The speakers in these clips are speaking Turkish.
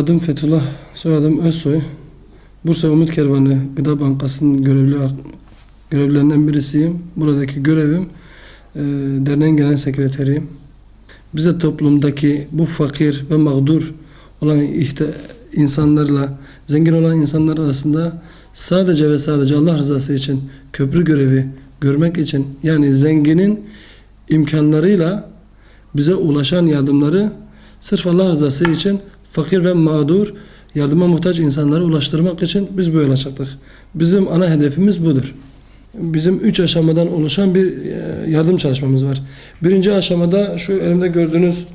Adım Fethullah, soyadım Özsoy. Bursa Umut Kervanı Gıda Bankası'nın görevli görevlilerinden birisiyim. Buradaki görevim e, derneğin genel sekreteriyim. Bize toplumdaki bu fakir ve mağdur olan ihte, insanlarla zengin olan insanlar arasında sadece ve sadece Allah rızası için köprü görevi görmek için yani zenginin imkanlarıyla bize ulaşan yardımları sırf Allah rızası için fakir ve mağdur yardıma muhtaç insanlara ulaştırmak için biz bu yola çıktık. Bizim ana hedefimiz budur. Bizim üç aşamadan oluşan bir e, yardım çalışmamız var. Birinci aşamada şu elimde gördüğünüz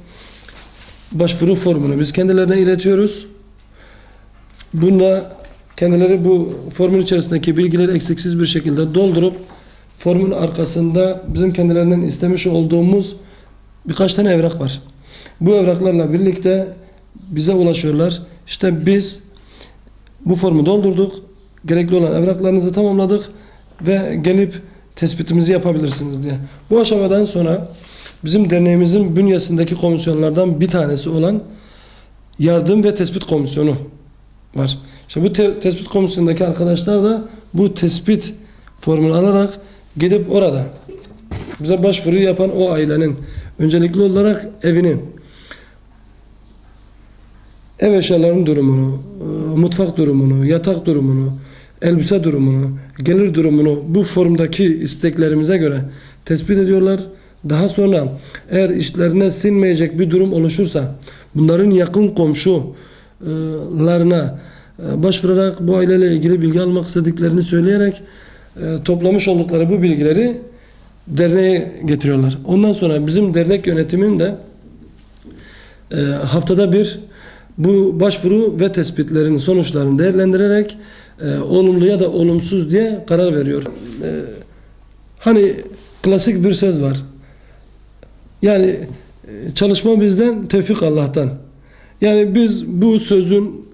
başvuru formunu biz kendilerine iletiyoruz. Bunda kendileri bu formun içerisindeki bilgileri eksiksiz bir şekilde doldurup formun arkasında bizim kendilerinden istemiş olduğumuz birkaç tane evrak var. Bu evraklarla birlikte bize ulaşıyorlar. İşte biz bu formu doldurduk. Gerekli olan evraklarınızı tamamladık ve gelip tespitimizi yapabilirsiniz diye. Bu aşamadan sonra bizim derneğimizin bünyesindeki komisyonlardan bir tanesi olan yardım ve tespit komisyonu var. İşte bu te- tespit komisyonundaki arkadaşlar da bu tespit formunu alarak gidip orada bize başvuru yapan o ailenin öncelikli olarak evinin ev eşyalarının durumunu, e, mutfak durumunu, yatak durumunu, elbise durumunu, gelir durumunu bu formdaki isteklerimize göre tespit ediyorlar. Daha sonra eğer işlerine sinmeyecek bir durum oluşursa bunların yakın komşularına e, başvurarak bu aileyle ilgili bilgi almak istediklerini söyleyerek e, toplamış oldukları bu bilgileri derneğe getiriyorlar. Ondan sonra bizim dernek yönetiminde e, haftada bir bu başvuru ve tespitlerin sonuçlarını değerlendirerek e, olumlu ya da olumsuz diye karar veriyor. E, hani klasik bir söz var. Yani e, çalışma bizden, tevfik Allah'tan. Yani biz bu sözün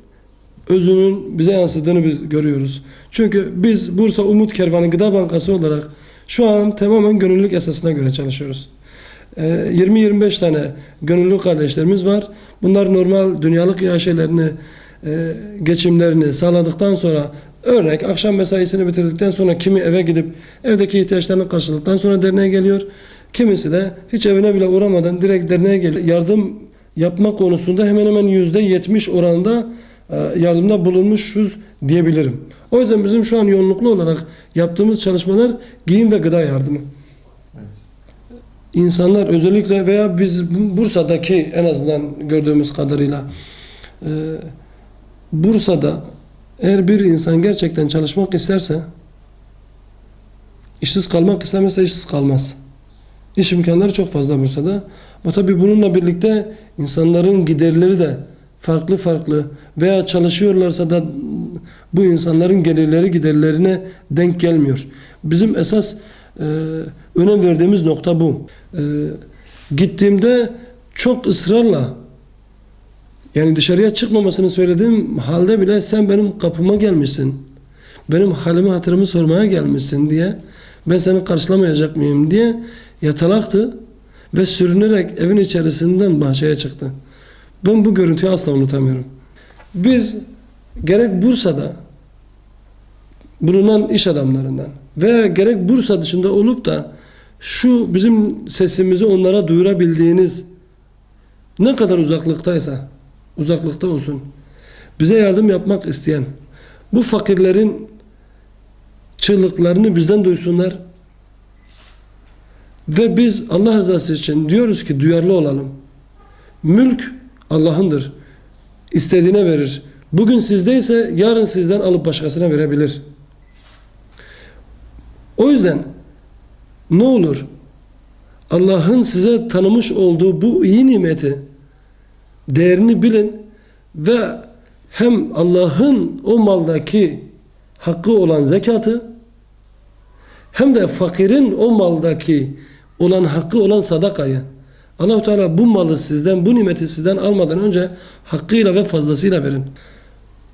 özünün bize yansıdığını biz görüyoruz. Çünkü biz Bursa Umut Kervanı Gıda Bankası olarak şu an tamamen gönüllülük esasına göre çalışıyoruz. Ee, 20-25 tane gönüllü kardeşlerimiz var. Bunlar normal dünyalık yaşelerini, e, geçimlerini sağladıktan sonra örnek akşam mesaisini bitirdikten sonra kimi eve gidip evdeki ihtiyaçlarını karşıladıktan sonra derneğe geliyor. Kimisi de hiç evine bile uğramadan direkt derneğe geliyor. Yardım yapma konusunda hemen hemen %70 oranında e, yardımda bulunmuşuz diyebilirim. O yüzden bizim şu an yoğunluklu olarak yaptığımız çalışmalar giyim ve gıda yardımı. İnsanlar özellikle veya biz bu- Bursa'daki en azından gördüğümüz kadarıyla e, Bursa'da eğer bir insan gerçekten çalışmak isterse işsiz kalmak istemezse işsiz kalmaz. İş imkanları çok fazla Bursa'da. Ama tabii bununla birlikte insanların giderleri de farklı farklı veya çalışıyorlarsa da bu insanların gelirleri giderlerine denk gelmiyor. Bizim esas e, önem verdiğimiz nokta bu. E, gittiğimde çok ısrarla yani dışarıya çıkmamasını söylediğim halde bile sen benim kapıma gelmişsin. Benim halimi hatırımı sormaya gelmişsin diye ben seni karşılamayacak mıyım diye yatalaktı ve sürünerek evin içerisinden bahçeye çıktı. Ben bu görüntüyü asla unutamıyorum. Biz gerek Bursa'da bulunan iş adamlarından veya gerek Bursa dışında olup da şu bizim sesimizi onlara duyurabildiğiniz ne kadar uzaklıktaysa uzaklıkta olsun bize yardım yapmak isteyen bu fakirlerin çığlıklarını bizden duysunlar Ve biz Allah rızası için diyoruz ki duyarlı olalım. Mülk Allah'ındır. İstediğine verir. Bugün sizdeyse yarın sizden alıp başkasına verebilir. O yüzden ne olur Allah'ın size tanımış olduğu bu iyi nimeti değerini bilin ve hem Allah'ın o maldaki hakkı olan zekatı hem de fakirin o maldaki olan hakkı olan sadakayı allah Teala bu malı sizden, bu nimeti sizden almadan önce hakkıyla ve fazlasıyla verin.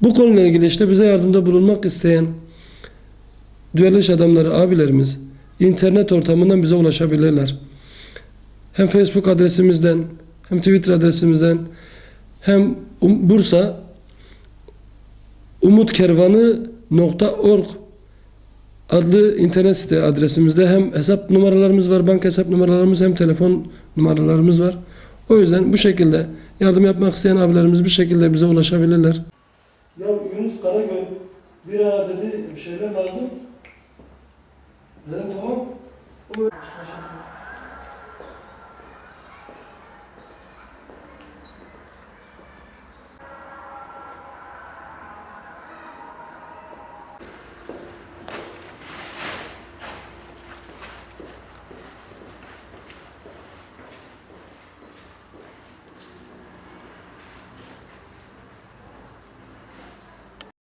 Bu konuyla ilgili işte bize yardımda bulunmak isteyen duyarlı adamları, abilerimiz internet ortamından bize ulaşabilirler. Hem Facebook adresimizden, hem Twitter adresimizden, hem Um- Bursa umutkervanı.org adlı internet site adresimizde hem hesap numaralarımız var, banka hesap numaralarımız hem telefon numaralarımız var. O yüzden bu şekilde yardım yapmak isteyen abilerimiz bir şekilde bize ulaşabilirler. Ya Yunus Karagöl bir ara dedi bir şeyler lazım. 认同。我